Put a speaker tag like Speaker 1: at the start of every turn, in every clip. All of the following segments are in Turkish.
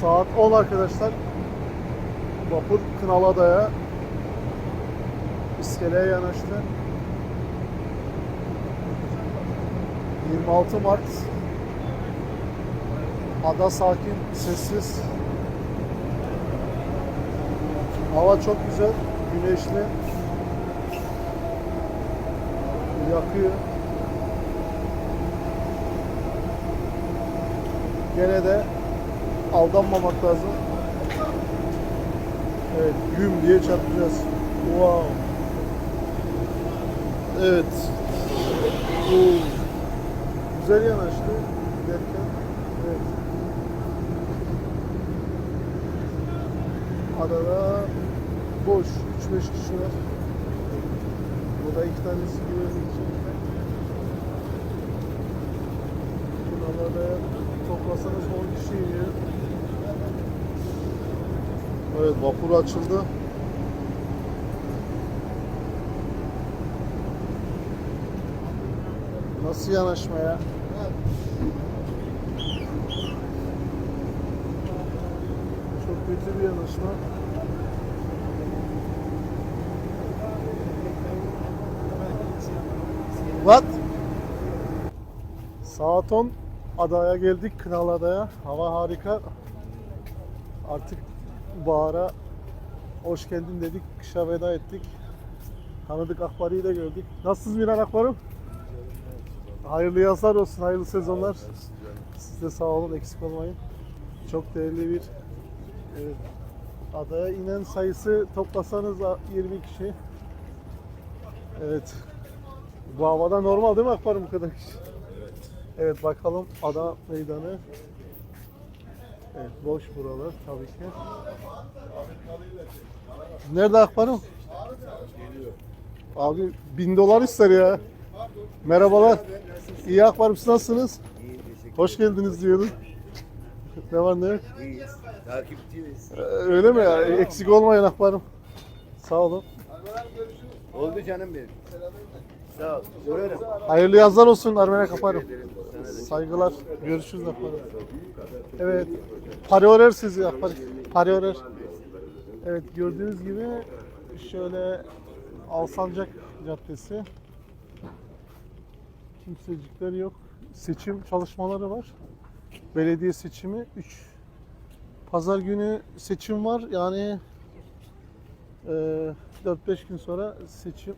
Speaker 1: Saat 10 arkadaşlar. Vapur Kınalada'ya iskeleye yanaştı. 26 Mart Ada sakin, sessiz. Hava çok güzel, güneşli. Yakıyor. Gene de aldanmamak lazım. Evet, güm diye çarpacağız. Wow. Evet. Oo. Güzel yanaştı giderken. Evet. Adada boş. 3-5 kişi var. Burada iki tanesi güvenlik. Bunlarda toplasanız 10 kişi iniyor. Evet vapur açıldı. Nasıl yanaşma ya? Çok kötü bir yanaşma. What? Saat 10 adaya geldik Kınal Adaya. Hava harika. Artık bahara hoş geldin dedik. Kışa veda ettik. Tanıdık Akbari'yi de gördük. Nasılsınız Miran Akbar'ım? Hayırlı yazlar olsun, hayırlı sezonlar. Siz de sağ olun, eksik olmayın. Çok değerli bir evet, adaya inen sayısı toplasanız 20 kişi. Evet. Bu havada normal değil mi Akbar'ım bu kadar kişi? Evet bakalım ada meydanı. Evet boş buralar tabii ki. Nerede Akbar'ım? Abi bin dolar ister ya. Merhabalar. İyi Akbar'ım siz nasılsınız? Hoş geldiniz diyorum. Ne var ne yok?
Speaker 2: ederiz. Takipçiyiz.
Speaker 1: Ee, Öyle mi ya? Eksik olmayın Akbar'ım. Sağ olun.
Speaker 2: Oldu canım benim. Sağ ol. Görürüm.
Speaker 1: Hayırlı yazlar olsun Armene kaparım. Saygılar. Görüşürüz Akbar'ım. Evet. Pariorer sizi Akbar. Pariorer. Evet gördüğünüz gibi şöyle Alsancak Caddesi. Kimsecikler yok. Seçim çalışmaları var. Belediye seçimi 3 Pazar günü seçim var. Yani e, 4-5 gün sonra seçim.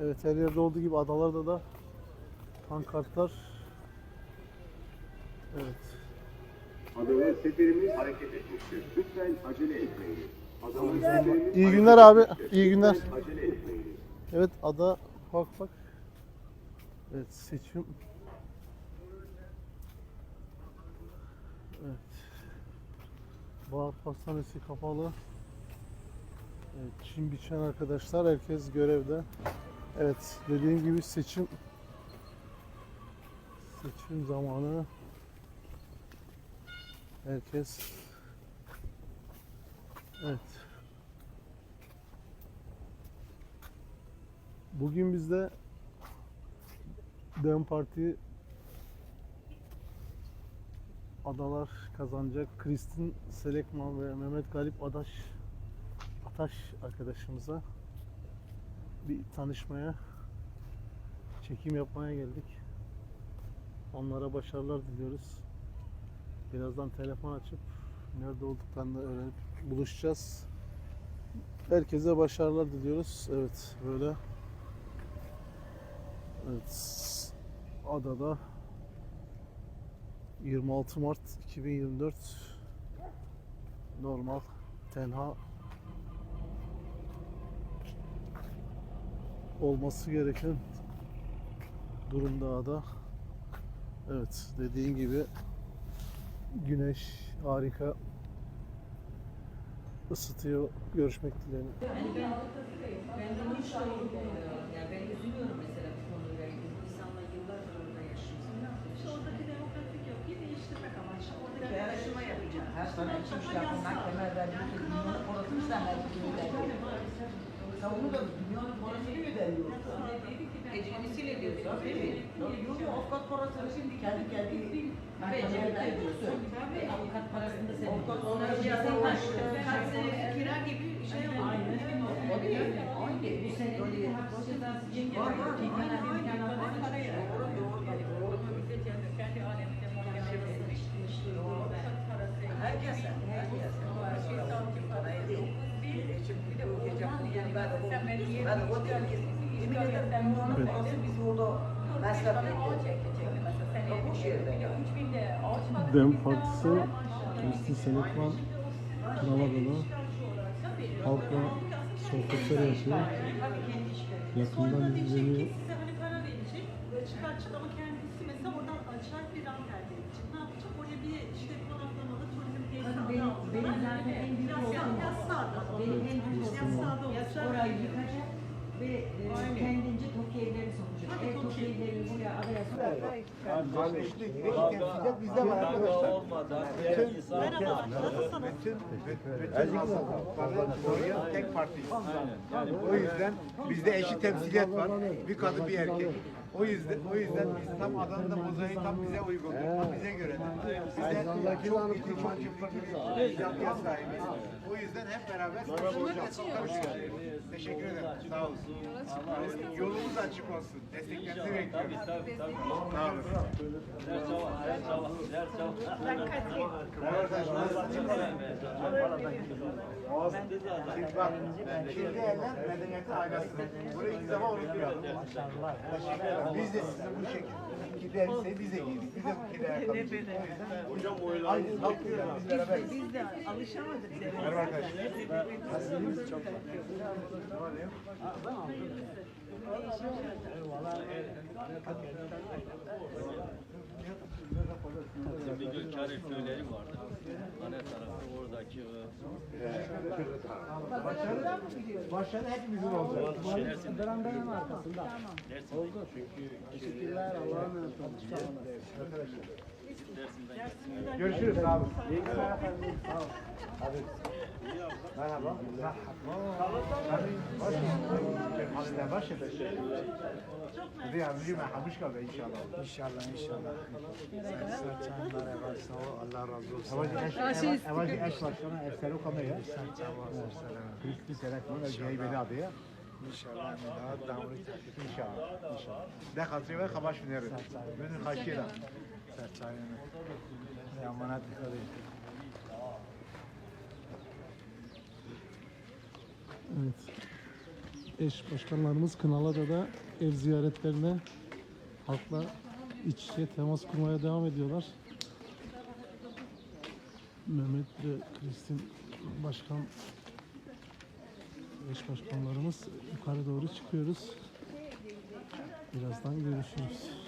Speaker 1: Evet her yerde olduğu gibi adalarda da pankartlar. Evet.
Speaker 3: Seferimiz hareket etmiştir. Lütfen acele seferimiz
Speaker 1: İyi günler abi. İyi günler.
Speaker 3: acele.
Speaker 1: Evet ada bak bak. Evet seçim. Evet. Bağır Pastanesi kapalı. Evet, çim biçen arkadaşlar herkes görevde. Evet dediğim gibi seçim seçim zamanı herkes evet Bugün bizde Dem Parti adalar kazanacak. Kristin Selekman ve Mehmet Galip Adaş Ataş arkadaşımıza bir tanışmaya çekim yapmaya geldik. Onlara başarılar diliyoruz. Birazdan telefon açıp nerede olduklarını öğrenip buluşacağız. Herkese başarılar diliyoruz. Evet böyle Evet. Adada 26 Mart 2024 normal tenha olması gereken durumda ada. Evet dediğin gibi güneş harika ısıtıyor. Görüşmek dileğiyle.
Speaker 4: Ben de hiç yani ben üzülüyorum mesela bu konuyla ilgili. İnsanlar yıllardır orada yaşıyor.
Speaker 5: İşte oradaki demografik yapıyı değiştirmek amaçlı. Oradaki
Speaker 4: Yarışma yapacağım. Her sene içmişler bunlar kemer verdiği milyonu parasını her bir Savunu da milyonun parasını ödeniyor. Ecrini sil ediyorsun değil mi? Yok, avukat parasını şimdi kendi kendi Ediyorsun. Ve avukat parasını da sen Onları
Speaker 5: Ya
Speaker 4: cebine
Speaker 5: sen
Speaker 4: kaç
Speaker 5: kaç sene kira gibi şey oldu.
Speaker 4: Tabii. Aynı. Bu sene.
Speaker 5: Var var.
Speaker 1: Dem Partisi Kristin Senetman Kınalada'da halkla sohbetler yapıyor. Yakından izleniyor.
Speaker 5: Size para verecek, çıkartacak ama kendisi mesela oradan acayip bir elde edecek. Ne yapacak? Oraya bir işte konaklamalı turizm tesisi
Speaker 4: Tabii benim, zaten en büyük korkum o. Benim en büyük korkum
Speaker 5: Yassıada
Speaker 4: o.
Speaker 5: olacak.
Speaker 4: Orayı yıkacak ve e, kendince Tokyo
Speaker 2: Kardeşlik, eşit temsiliyet bizde var arkadaşlar.
Speaker 5: Merhabalar. Nasılsınız?
Speaker 2: Bütün, bütün hastalıkları koruyan tek partiyiz. O yüzden bizde eşit temsiliyet var. Bir kadın bir erkek. O yüzden o yüzden biz tam Adana'da mozaiği tam bize uygun, tam bize göre. Bize çok iti, çok çıplak bir yapıya sahibiz. O yüzden hep beraber çalışacağız. Teşekkür ederim. Sağ olun. Yolumuz açık olsun. Desteklerinizi bekliyoruz. Sağ olun. Şimdi bak, şimdi eller medeniyetin aynasıdır. Bunu ilk zaman unutmayalım. Teşekkür ederim. Biz de size bu şekilde iki elbiseyi biz de giydik. Biz de bu kirli ayakkabı giydik. Hocam oylar. Aynı kalkıyoruz biz beraber.
Speaker 5: Biz de alışamadık.
Speaker 2: Merhaba arkadaşlar. Nasılsınız? Çok
Speaker 6: Bir gün kare köyleri vardı. Hane tarafı oradaki o
Speaker 2: Başarı hepimizin olacak.
Speaker 6: Dersin. Oldu. Çünkü teşekkürler Allah'a emanet olun. Dersinden
Speaker 2: Görüşürüz abi. İyi günler efendim. Sağ ol. Hadi. Merhaba. Hadi baş edin. Hadi yardımcı ben hamış kaldı inşallah. İnşallah inşallah. Allah razı olsun. Evacı eş, evacı eş başkanı Efsane Okamaya. Kristi Senetman ve Ceybeli adıya. İnşallah. İnşallah. İnşallah. Ne katıyor ve kabaş binerim. Benim kaşıyla. Serçayını. Emanet edin.
Speaker 1: Evet. Eş başkanlarımız Kınalada'da ev ziyaretlerine halkla iç içe temas kurmaya devam ediyorlar. Mehmet ve Kristin başkan eş başkanlarımız yukarı doğru çıkıyoruz. Birazdan görüşürüz.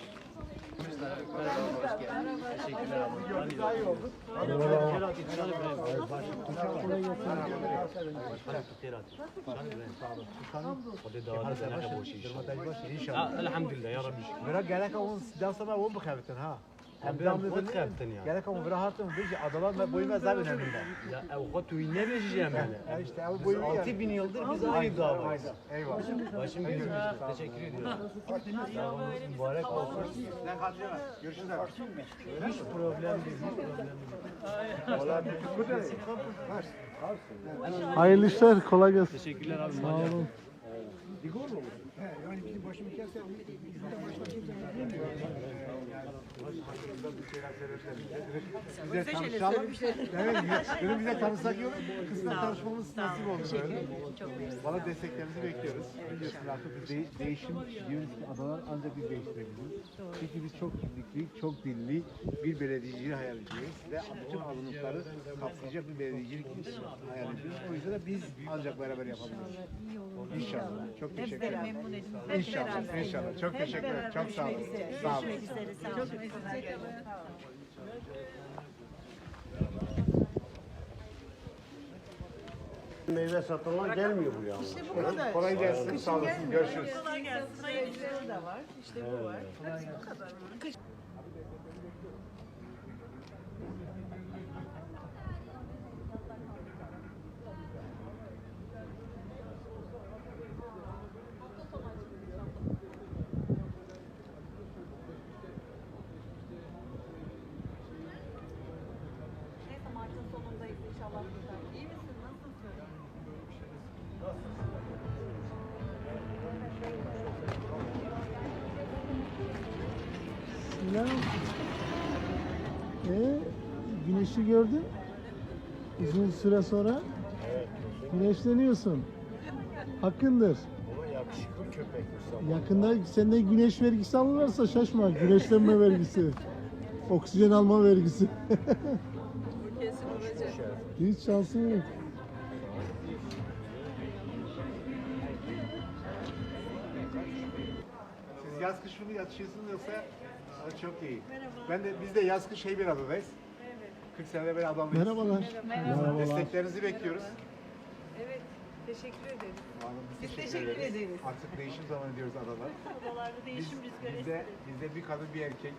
Speaker 7: الحمد لله يا رب.
Speaker 2: مرجع لك وانس ده صبا ها. Önemli.
Speaker 7: Ya avukatı ne bileceğim yani.
Speaker 2: Ya işte abi boyu
Speaker 7: 6000 bin yıldır biz aynı davayız.
Speaker 2: Eyvallah.
Speaker 7: Başım gözüm. Teşekkür ediyorum. Mübarek olsun.
Speaker 2: Görüşürüz.
Speaker 7: Hiç problem değil. Hiç problem değil.
Speaker 1: Hayırlı işler, kolay gelsin.
Speaker 7: Teşekkürler abi.
Speaker 1: Sağ olun.
Speaker 2: Yani bizim başımı keser. Bize tanışalım. Evet, dün bize tanışsak olur. Kısmen tanışmamız nasip oldu böyle. Valla desteklerinizi bekliyoruz. Biliyorsunuz artık bir de- değişim diyoruz ki adalar ancak biz değiştirebiliriz. Çünkü biz çok kimlikli, çok dilli bir belediyeciliği hayal ediyoruz. Ve bütün azınlıkları kapsayacak bir belediyecilik hayal ediyoruz. O yüzden de biz ancak beraber yapabiliriz. İnşallah. Çok teşekkür ederim. İnşallah, inşallah. Çok teşekkür ederim. Çok sağ olun. Sağ olun.
Speaker 8: Meyve satılan gelmiyor buraya.
Speaker 5: İşte bu kadar.
Speaker 2: Kolay gelsin. Sağ olasın. Görüşürüz.
Speaker 5: Kolay gelsin. Hayırlı işleri de var. İşte bu var. Hepsi bu kadar. Kış
Speaker 1: güneşi gördün. Uzun süre sonra güneşleniyorsun. Hakkındır.
Speaker 2: Ama yakışıklı köpek
Speaker 1: Yakında senden güneş vergisi alırlarsa şaşma. Güneşlenme vergisi. Oksijen alma vergisi.
Speaker 5: Kesin olacak.
Speaker 1: Hiç şansın yok.
Speaker 2: Siz yaz kış mı yatışıyorsunuz yoksa çok iyi. Ben de biz de yaz kış şey bir adadayız. 40 senede beri adamlıyız.
Speaker 1: Merhabalar. Merhabalar.
Speaker 2: Desteklerinizi bekliyoruz.
Speaker 5: Evet. Teşekkür ederiz.
Speaker 2: Vallahi
Speaker 5: Biz teşekkür ederiz.
Speaker 2: Artık değişim zamanı diyoruz adalar.
Speaker 5: Odalarda
Speaker 2: Biz,
Speaker 5: değişim rüzgarı
Speaker 2: bizde,
Speaker 5: esti.
Speaker 2: bizde bir kadın bir erkek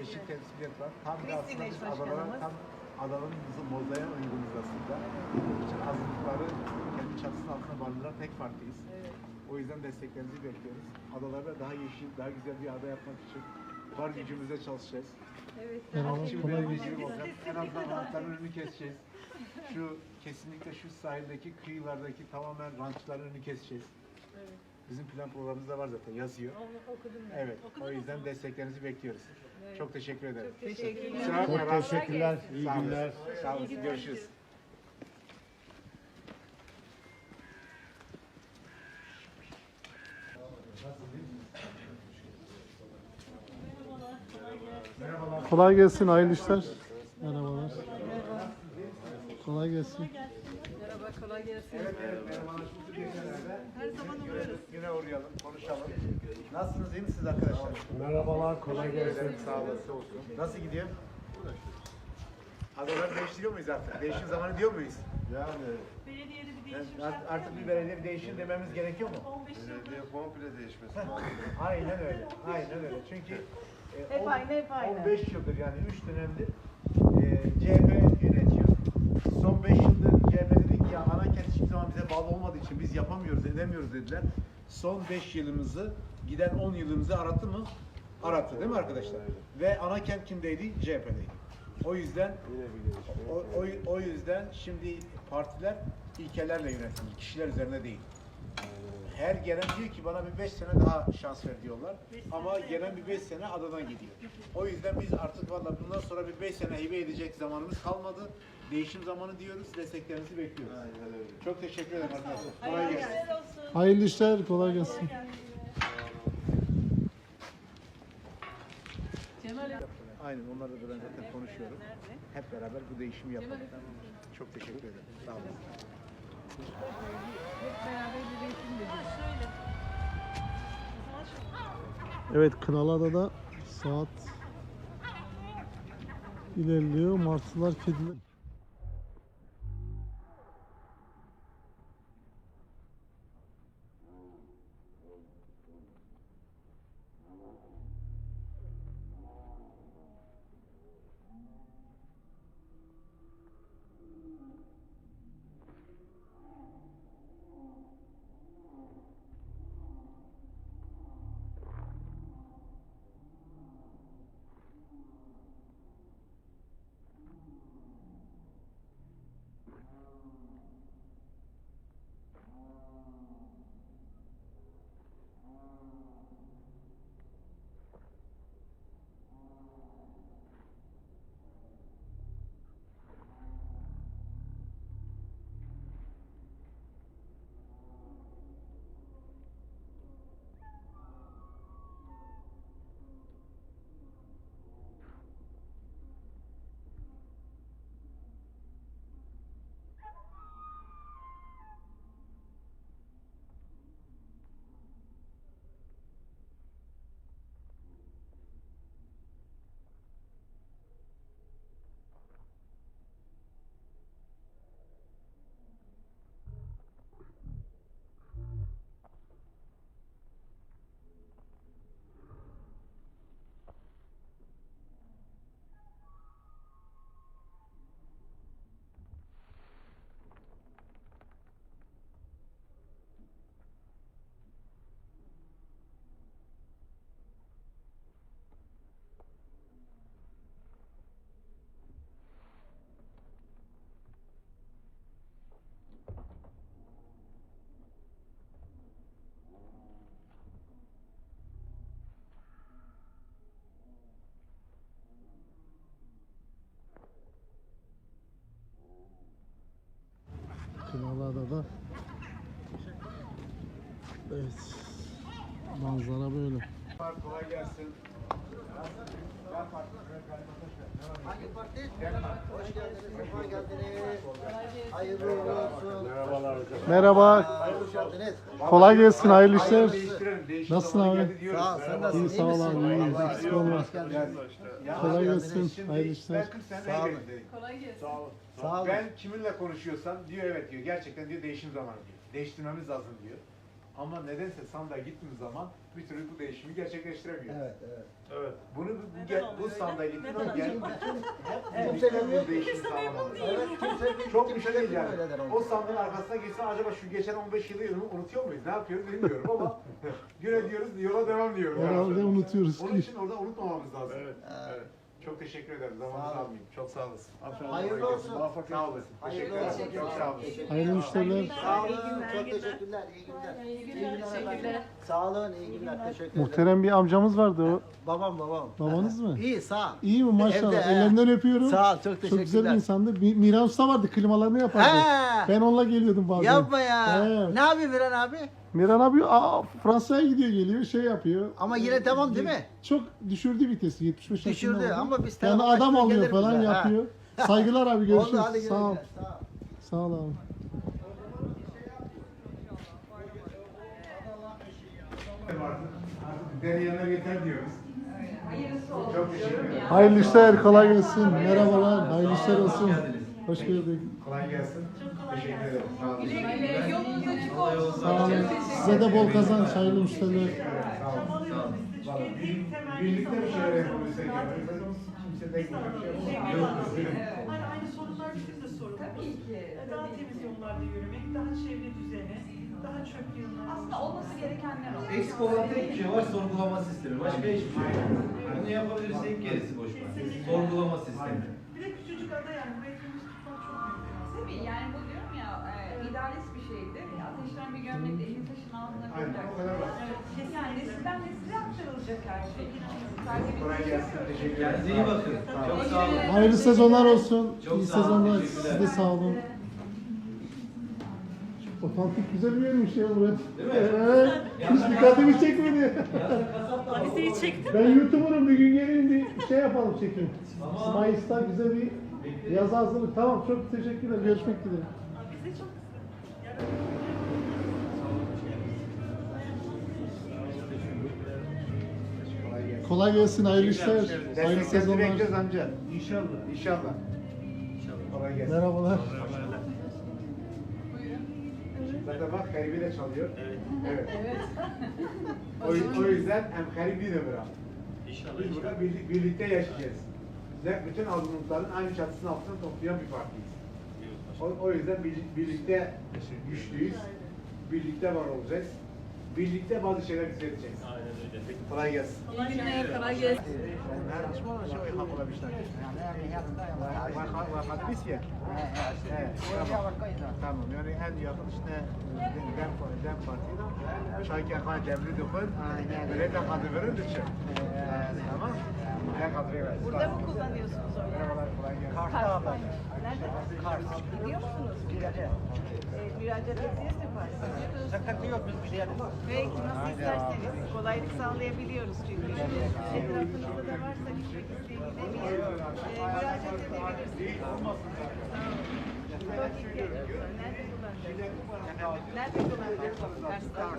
Speaker 2: eşit temsiliyet var. Tam da
Speaker 5: Kristin
Speaker 2: aslında
Speaker 5: eş
Speaker 2: biz adalara,
Speaker 5: başkanımız.
Speaker 2: tam adanın bizim mozaya uygunuz aslında. Bütün azınlıkları kendi çatısının altına barındıran tek partiyiz. O yüzden desteklerinizi bekliyoruz. Adalarda daha yeşil, daha güzel bir ada yapmak için var gücümüzle çalışacağız.
Speaker 5: Evet.
Speaker 1: Merhaba,
Speaker 2: Şimdi
Speaker 1: kolay
Speaker 2: benim
Speaker 1: gelsin.
Speaker 2: bilgim olacak. En azından rançların önünü keseceğiz. Şu kesinlikle şu sahildeki kıyılardaki tamamen rançların önünü keseceğiz. Bizim plan programımızda var zaten yazıyor.
Speaker 5: Onu okudum ben.
Speaker 2: Evet. O yüzden desteklerinizi bekliyoruz. Çok teşekkür ederim.
Speaker 5: Teşekkürler.
Speaker 2: Kusura bakma,
Speaker 1: Çok teşekkürler. İyi günler.
Speaker 2: Sağ olun. Görüşürüz.
Speaker 1: Kolay gelsin, hayırlı işler. Merhabalar. Kolay gelsin.
Speaker 5: Merhaba, kolay gelsin. Her zaman uğrarız.
Speaker 2: Yine uğrayalım, konuşalım. Nasılsınız, iyi misiniz arkadaşlar?
Speaker 1: Merhabalar, kolay gelsin.
Speaker 2: Sağ olasın olsun. Nasıl gidiyor? Adaları değiştiriyor muyuz artık? Değişim zamanı diyor muyuz?
Speaker 8: Yani
Speaker 5: Belediyede bir
Speaker 2: Yani
Speaker 5: değişim
Speaker 2: art- artık bir belediye bir değişim dememiz gerekiyor mu?
Speaker 5: 15 yıl.
Speaker 8: belediye komple değişmesi lazım.
Speaker 2: Aynen öyle. Aynen öyle. Çünkü e,
Speaker 5: Hep
Speaker 2: on-
Speaker 5: aynı, hep aynı.
Speaker 2: 15 yıldır yani 3 dönemdir e, CHP yönetiyor. Son 5 yıldır CHP dedi ki ya Anakent hiçbir zaman bize bağlı olmadığı için biz yapamıyoruz, edemiyoruz dediler. Son 5 yılımızı, giden 10 yılımızı arattı mı? Arattı değil mi arkadaşlar? Ve Anakent kimdeydi? CHP'deydi. O yüzden o, o, o yüzden şimdi partiler ilkelerle yönetilir, kişiler üzerine değil. Her gelen diyor ki bana bir 5 sene daha şans ver diyorlar. Ama gelen bir 5 sene adadan gidiyor. O yüzden biz artık valla bundan sonra bir 5 sene hibe edecek zamanımız kalmadı. Değişim zamanı diyoruz. Desteklerinizi bekliyoruz. Çok teşekkür ederim arkadaşlar. Kolay gelsin.
Speaker 5: Hayırlı olsun.
Speaker 1: Hayırlı işler, kolay gelsin.
Speaker 2: Aynen onlarla da ben zaten konuşuyorum. Hep beraber bu değişimi yapalım. Çok teşekkür ederim. Sağ olun.
Speaker 1: Evet, Kınalıada'da saat ilerliyor. Martılar, kediler. Thank you. Evet. Manzara böyle.
Speaker 2: Kolay gelsin.
Speaker 9: Hangi parti? Hoş geldiniz, sefa geldiniz. Hayırlı olsun.
Speaker 2: Merhabalar hocam.
Speaker 1: Merhaba.
Speaker 9: Hoş geldiniz.
Speaker 1: Kolay gelsin. Hayırlı işler. Nasılsın abi?
Speaker 9: Sağ ol, sen
Speaker 2: Merhaba.
Speaker 9: nasılsın?
Speaker 1: İyi sağ ol abi. İyi. Eksik olma. Kolay gelsin. Hayırlı işler.
Speaker 2: Ben 40 senedir
Speaker 9: Sağ olun.
Speaker 2: evliyim.
Speaker 5: Kolay gelsin.
Speaker 9: Sağ olun.
Speaker 2: Ben kiminle konuşuyorsam diyor evet diyor. Gerçekten diyor değişim zamanı diyor. Değiştirmemiz lazım diyor. Ama nedense sandığa gittiğimiz zaman bir türlü bu değişimi gerçekleştiremiyor.
Speaker 9: Evet, evet.
Speaker 2: Evet. Bunu bu, bu,
Speaker 5: Neden
Speaker 2: gel,
Speaker 5: oluyor
Speaker 2: bu
Speaker 5: öyle?
Speaker 2: sandığa gittiğimiz zaman
Speaker 5: Neden
Speaker 2: gel,
Speaker 9: Evet.
Speaker 2: kimse
Speaker 9: Kimse
Speaker 2: memnun değişim sağlamalı.
Speaker 9: Evet, kimse
Speaker 2: Çok bir şey değil yani.
Speaker 9: Öyle der oldu.
Speaker 2: O sandığın arkasına geçsen acaba şu geçen 15 yılı unutuyor muyuz? Ne yapıyoruz bilmiyorum ama güne diyoruz yola devam diyoruz.
Speaker 1: Herhalde unutuyoruz.
Speaker 2: Onun için orada unutmamamız lazım. Evet.
Speaker 9: Evet.
Speaker 2: Çok teşekkür ederim. Zamanınızı
Speaker 9: Sağ olun.
Speaker 2: almayayım. Çok sağ olasın.
Speaker 9: Hayırlı olsun.
Speaker 2: Sağ olasın. Teşekkür
Speaker 9: Hayırlı
Speaker 2: ederim.
Speaker 9: olsun.
Speaker 2: Çok sağ olasın.
Speaker 1: Hayırlı müşteriler.
Speaker 9: Sağ olun, çok teşekkürler. İyi günler. İyi günler. efendim. Sağ olun, iyi günler. Teşekkür ederim.
Speaker 1: Muhterem bir amcamız vardı o.
Speaker 9: Babam, babam.
Speaker 1: Babanız mı?
Speaker 9: İyi, sağ ol.
Speaker 1: İyi mi maşallah.
Speaker 9: Evde, he.
Speaker 1: Ellerinden öpüyorum.
Speaker 9: Sağ ol, çok
Speaker 1: Çok güzel bir
Speaker 9: teşekkürler.
Speaker 1: insandı. Bir Miran Usta vardı klimalarını yapardı.
Speaker 9: He.
Speaker 1: Ben onunla geliyordum bazen.
Speaker 9: Yapma ya.
Speaker 1: He.
Speaker 9: Ne yapıyor Miran abi?
Speaker 1: Miran abi aa, Fransa'ya gidiyor geliyor şey yapıyor.
Speaker 9: Ama yine tamam değil mi?
Speaker 1: Çok düşürdü vitesi 75 yaşında
Speaker 9: Düşürdü
Speaker 1: oldu.
Speaker 9: ama biz
Speaker 1: Yani
Speaker 9: tamam,
Speaker 1: adam alıyor falan
Speaker 9: bize, ha.
Speaker 1: yapıyor. Saygılar abi görüşürüz.
Speaker 9: Oldu, hadi
Speaker 1: Sağ ol.
Speaker 9: Sağ ol.
Speaker 1: Sağ ol abi.
Speaker 2: Deneyenler yeter diyoruz. Çok teşekkür ederim.
Speaker 1: Hayırlı işler, kolay gelsin. Merhabalar, hayırlı işler olsun. Hoş gördük.
Speaker 2: Kolay gelsin. Teşekkür ederim. Sağ olun.
Speaker 5: Yolunuz açık olsun.
Speaker 1: Sağ olun. Size de bol kazanç, hayırlı müşteriler.
Speaker 5: De. Çünkü en temel
Speaker 2: Birlikte bir şeyler yaparız. Kimse de
Speaker 5: Hani aynı sorunlar bizim de sorunumuz. Daha temiz yollarda yürümek, daha çevre düzeni, daha çöp yığınları.
Speaker 10: Aslında olması gerekenler o.
Speaker 11: Eksik olan tek bir şey var sorgulama sistemi. Başka hiçbir şey yok. Bunu yapabilirsek gerisi boş ver. Sorgulama sistemi.
Speaker 5: Bir de küçücük ada yani
Speaker 10: Tabii yani bu diyorum ya e, idealist bir şeydi. Ateşten bir gömlekle elin taşın altına koyacaksın.
Speaker 2: basit.
Speaker 10: Yani nesilden nesile aktarılacak her şey. Sadece bir
Speaker 2: Kolay gelsin. Teşekkür ederim.
Speaker 11: Kendinize iyi bakın. Çok sağ olun.
Speaker 1: Hayırlı sezonlar olsun.
Speaker 11: Çok
Speaker 1: İyi
Speaker 11: sağ olun,
Speaker 1: sezonlar.
Speaker 11: teşekkürler.
Speaker 1: Siz de sağ olun. Otantik güzel bir yermiş ya burası.
Speaker 11: Değil mi?
Speaker 1: Evet. Hiç dikkatimi çekmedi.
Speaker 5: Avizeyi çektim.
Speaker 1: Ben YouTuber'ım bir gün gelin bir şey yapalım çekin. Mayıs'ta güzel bir yazı hazırlık. Tamam çok teşekkürler. Görüşmek dileğiyle.
Speaker 5: Avize çok.
Speaker 1: Kolay gelsin, hayırlı işler. Hayırlı
Speaker 2: Desteklerinizi
Speaker 1: sezonlar.
Speaker 2: bekliyoruz amca. İnşallah. İnşallah. Kolay gelsin.
Speaker 1: Merhabalar.
Speaker 2: Zaten bak Haribi de çalıyor. Evet. Evet. o, o yüzden hem Haribi de bırak.
Speaker 12: İnşallah.
Speaker 2: Biz burada birlik, birlikte yaşayacağız. Ve bütün azınlıkların aynı çatısının altında toplayan bir partiyiz. O, o yüzden birlik, birlikte güçlüyüz. Birlikte var olacağız. Birlikte bazı şeyler düzelteceğiz.
Speaker 12: Aynen öyle. Peki.
Speaker 2: Kolay gelsin.
Speaker 5: Kolay gelsin. Kolay gelsin.
Speaker 2: Tamam yani en yakın işte Dem, Dem Parti'yle Şayke Khan Cemri Dukun böyle de kadı verir düşün. Tamam. Ver.
Speaker 10: Burada mı kullanıyorsunuz o
Speaker 2: Merhabalar kolay gelsin.
Speaker 10: Kars'ta. Nerede? Kars. Biliyor musunuz? E, müracaat edeceğiz mi Kars'a?
Speaker 2: Sıkıntı yok biz biliyoruz.
Speaker 4: Belki nasıl isterseniz kolaylık sağlayabiliyoruz çünkü. Etrafınızda da varsa gitmek isteyen gidemeyen e, müracaat edebilirsiniz. Çok ihtiyaç var. Nerede? Kars'ta.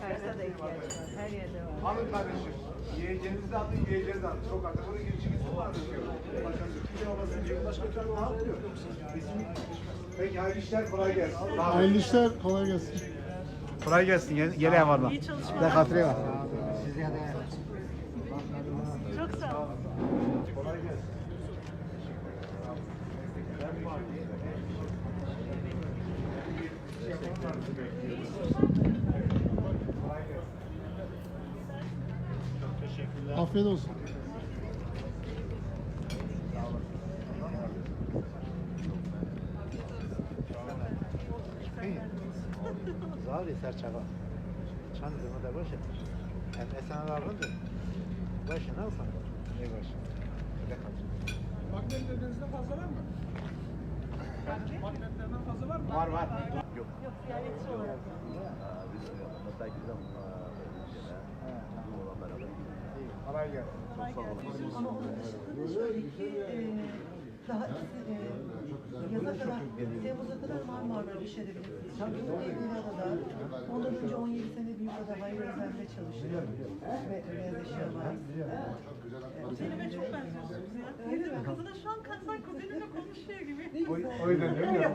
Speaker 4: Kars'ta da ihtiyaç var. Her yerde var.
Speaker 2: Alın kardeşim. Yiyeceğinizi de alın, yiyeceğinizi de alın. Çok artık onun girişimizi var. Başka Türkiye olması diyor. Başka türlü ne yapıyor? Kesinlikle. Peki hayırlı işler kolay gelsin.
Speaker 1: Hayırlı işler, kolay gelsin.
Speaker 2: Kolay gelsin. Ev var.
Speaker 5: İyi çalışmalar.
Speaker 2: Ne katri var.
Speaker 5: Çok sağ olun.
Speaker 2: Kolay gelsin.
Speaker 1: Afiyet olsun.
Speaker 2: Zari serçava. Çan zımı da boş et. Hem esen alarındı. Başını alsan. Ne başı? Ne kalacak? Magnet dediğinizde fazla var mı? Var var.
Speaker 5: Ziyaretçi olarak.
Speaker 2: Kolay gelsin.
Speaker 7: Ama onun dışında da şöyle ki e, daha e, yaza kadar, Temmuz'a kadar Marmara'da iş edebilirsiniz. Çünkü o Eylül'de ondan önce 17 sene Büyükada Hayır Özel'de çalışıyor. Ve beyaz eşya var.
Speaker 5: Kuzenime çok benziyorsunuz ya.
Speaker 7: Öyle?
Speaker 5: Kızı da şu an sen kuzeninle konuşuyor gibi.
Speaker 2: O, o yüzden değil mi?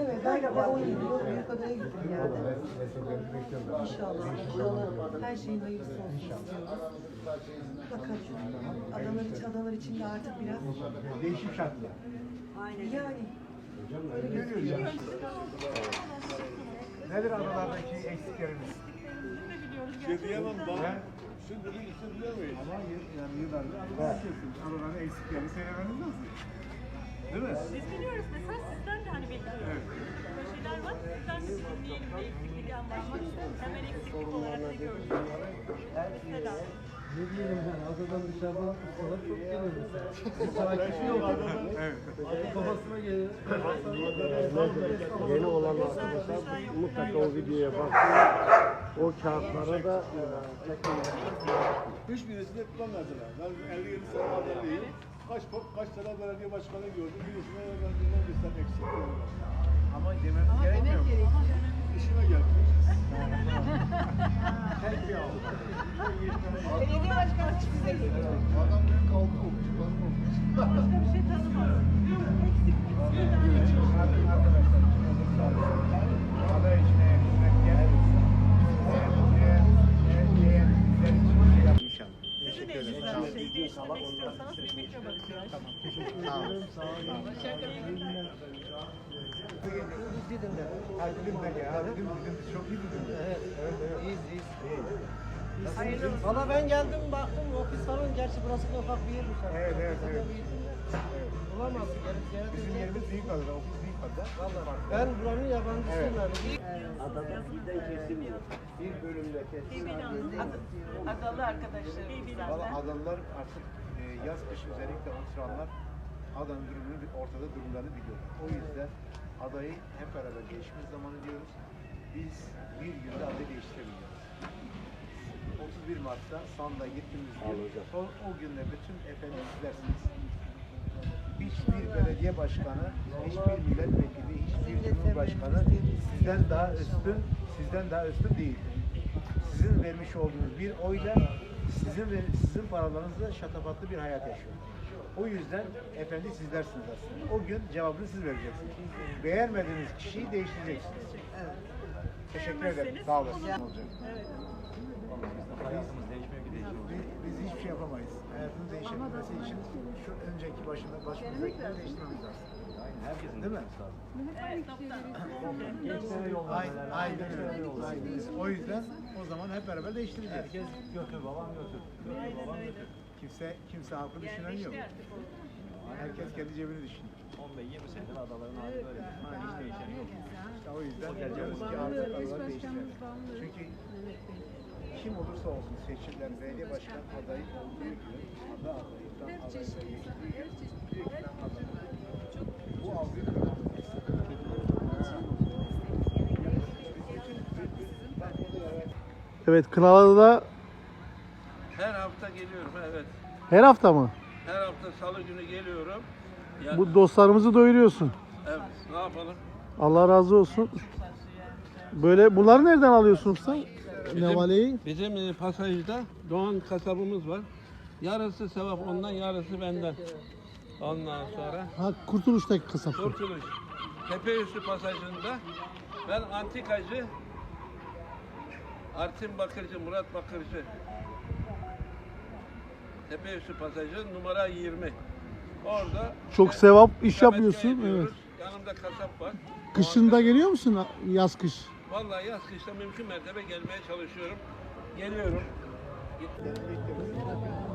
Speaker 7: Evet, ben de 17 yıl Büyükada'ya gittim yani. İnşallah, inşallah her şeyin hayırlısı olsun istiyoruz. Bakalım. Adalar, için, adalar için de artık biraz
Speaker 2: Değişim şartlar.
Speaker 7: Yani öyle
Speaker 2: Görüyoruz
Speaker 7: gözüküyor.
Speaker 2: yani. Nedir adalardaki eksiklerimiz?
Speaker 5: Ne biliyoruz
Speaker 6: Şey diyemem ben. Şimdi bir isim bilemeyiz.
Speaker 2: Ama yıl- yani yıllardır adalar yapıyorsunuz. Adaların eksiklerini söylemeniz lazım. Değil mi?
Speaker 5: Biz biliyoruz mesela sizden de hani bekliyoruz.
Speaker 2: Evet.
Speaker 5: Böyle şeyler var. Sizden de dinleyelim de eksikliği anlaşmak için. Temel eksiklik olarak ne gördünüz? Mesela.
Speaker 13: Ne diyelim ben adadan dışarıdan ustalar çok geliyor mesela. Sakin yok.
Speaker 2: Evet.
Speaker 13: Kafasına gelir.
Speaker 1: Yeni olan arkadaşlar mutlaka o videoya baksın. O kağıtlara da
Speaker 6: Hiçbirisini kullanmadılar. Ben 57 sene adalıyım. Kaç kaç tane belediye başkanı gördüm. Birisine ben bilmem bir tane eksik.
Speaker 2: Ama dememiz gerekmiyor mu?
Speaker 6: İşime geldi.
Speaker 14: Belediye başkanı bize geliyor.
Speaker 8: Adam büyük aldı olmuş. Ben olmuş.
Speaker 5: Başka bir şey tanımaz. Eksiklik.
Speaker 2: Arkadaşlar için
Speaker 5: Sizin elinizden bir şey değiştirmek istiyorsanız bir mikro bakıyoruz.
Speaker 2: Didim'de. Ha Didim'de ya. Didim, Didim çok iyi Didim'de. Evet, evet, evet. İyiyiz, iyiyiz. İyi.
Speaker 9: Valla ben geldim baktım ofis falan gerçi burası da ufak bir yermiş.
Speaker 2: Evet, evet, evet.
Speaker 9: Evet. Bulamazsın gelip ziyaret
Speaker 2: Bizim
Speaker 9: edeceksin.
Speaker 2: yerimiz büyük adada, ofis büyük adada. Vallahi
Speaker 9: Ben buranın yabancısıyım yani.
Speaker 2: bir bölümde kesin.
Speaker 14: Adalı arkadaşlarımızdan
Speaker 2: Valla
Speaker 14: da.
Speaker 2: adalılar artık e, yaz kış özellikle oturanlar adanın durumunu, ortada durumlarını biliyor. O yüzden adayı hep beraber değişimiz zamanı diyoruz. Biz bir günde adayı değiştirebiliyoruz. 31 Mart'ta Sanda gittiğimiz gün, o, o günde bütün efendim izlersiniz. Hiçbir belediye başkanı, hiçbir milletvekili, hiçbir cumhurbaşkanı sizden daha üstün, sizden daha üstün değildir. Sizin vermiş olduğunuz bir oyla sizin ve sizin paralarınızla şatafatlı bir hayat yaşıyor. O yüzden efendi sizlersiniz aslında. O gün cevabını siz vereceksiniz. Beğenmediğiniz kişiyi değiştireceksiniz. Teşekkür ederim. Sağ olasın. Olacak. Biz, biz hiçbir şey yapamayız. Hayatın değişebilmesi için şu önceki başında başımızdakileri değiştirmemiz lazım. Herkesin değil mi? Aynen, aynen öyle. Aynen öyle. O yüzden o zaman hep beraber değiştireceğiz. Herkes götür, babam götür. babam götür. Kimse, kimse halkı düşünen yok. Herkes kendi cebini düşünüyor.
Speaker 6: 15-20 senedir adaların hali böyle.
Speaker 2: Aynen. Hiç değişen yok. İşte o yüzden diyoruz ki artık adaları değiştirelim. Çünkü kim olursa olsun seçilen belediye başkan adayı olduğu gün ada adayından adayım. Bu algıyı kırmamız
Speaker 1: Evet Kınalı'da
Speaker 6: Her hafta geliyorum evet.
Speaker 1: her hafta mı?
Speaker 6: Her hafta salı günü geliyorum. Ya,
Speaker 1: Bu dostlarımızı doyuruyorsun.
Speaker 6: evet, ne yapalım?
Speaker 1: Allah razı olsun. Böyle bunları nereden alıyorsun sen?
Speaker 6: Bizim-
Speaker 1: Nevaleyi.
Speaker 6: Bizim e, pasajda Doğan kasabımız var. Yarısı sevap ondan, yarısı benden. Ondan sonra
Speaker 1: Ha Kurtuluş'taki kasap.
Speaker 6: Kurtuluş. Tepeüstü pasajında ben antikacı Artin Bakırcı, Murat Bakırcı. Tepeüstü pasajı numara 20. Orada
Speaker 1: Çok sevap iş yapıyorsun. Evet.
Speaker 6: Yanımda kasap var.
Speaker 1: Kışında geliyor musun? Yaz kış.
Speaker 6: Vallahi yaz kışta mümkün mertebe gelmeye çalışıyorum. Geliyorum.
Speaker 8: Çok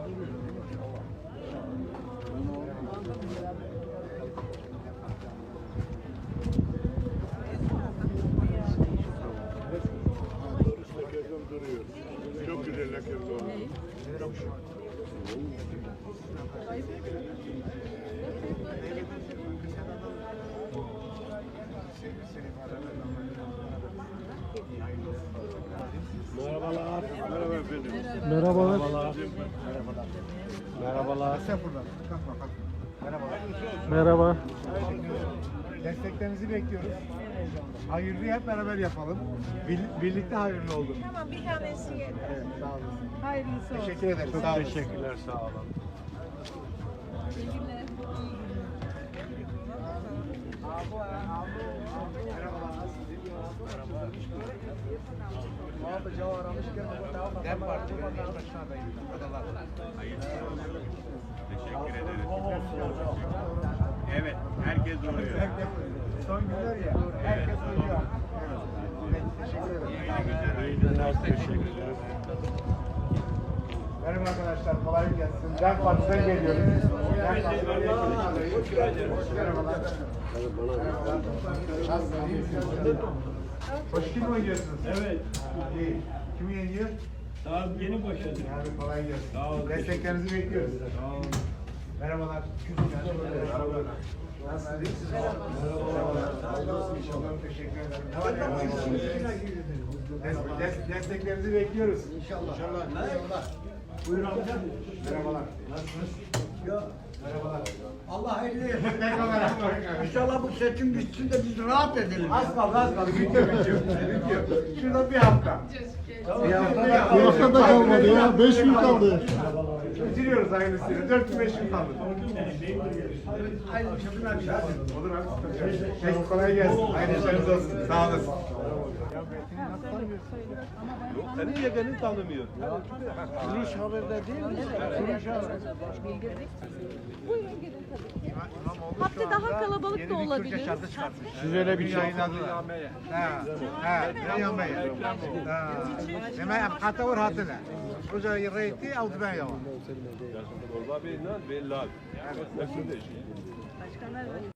Speaker 2: buradan. Kalkma kalkma. Merhabalar.
Speaker 1: Merhaba.
Speaker 2: Desteklerinizi bekliyoruz. Hayırlı hep beraber yapalım. Bir- birlikte hayırlı olun.
Speaker 14: Tamam bir tanesi yeter.
Speaker 2: Evet, sağ olasın.
Speaker 14: Hayırlısı olsun.
Speaker 2: Teşekkür ederim. sağ olun.
Speaker 6: Teşekkürler sağ olun.
Speaker 2: Dem Parti Belediye Başkanı adayım. Adalar.
Speaker 8: Teşekkür ederiz. Evet, herkes duruyor.
Speaker 2: Son günler ya. Herkes uyuyor. Evet. Teşekkür ederim. Merhaba arkadaşlar, kolay gelsin. Dem Parti'den geliyoruz. Dem Parti'den geliyoruz. Merhabalar. Merhabalar. Nasılsınız? Hoş kim oynuyorsunuz? Evet. İyi. Kim yeniyor?
Speaker 6: Daha yeni başladık.
Speaker 2: Yani kolay gelsin.
Speaker 6: Sağ olun.
Speaker 2: Desteklerinizi bekliyoruz.
Speaker 6: Sağ olun.
Speaker 2: Merhabalar. Merhabalar. Nasılsınız? Merhabalar. Hayırlı olsun inşallah. Teşekkür ederim. Ne var des- Desteklerinizi bekliyoruz. İnşallah. İnşallah. Buyurun amca. Merhabalar. Nasılsınız? Merhabalar.
Speaker 9: Allah hayırlı
Speaker 2: kadar
Speaker 9: İnşallah bu seçim bitsin de biz rahat edelim.
Speaker 2: Az kaldı az kaldı. Bitiyor bitiyor. Bitiyor. Şurada bir hafta. Bir hafta bir hafta.
Speaker 1: Bir hafta da kalmadı ya. 5 gün kaldı.
Speaker 2: Bitiriyoruz hayırlısıyla. 4 gün 5 gün kaldı. Olur abi. Peki kolay gelsin. Hayırlı işleriniz olsun. Sağ olasın.
Speaker 8: Yok, seni niye beni tanımıyor?
Speaker 9: Kuruş haberde değil mi? Kuruş haber.
Speaker 14: Hatta daha kalabalık da olabilir.
Speaker 2: Siz öyle bir şey yayınladılar. Ha, ha, ne yanmayı? Ha. Demek hatta var hatına. Koca reyti aldı ben yalan.
Speaker 8: İnan, bir lag. Nasıl değişiyor?
Speaker 14: Başkanlar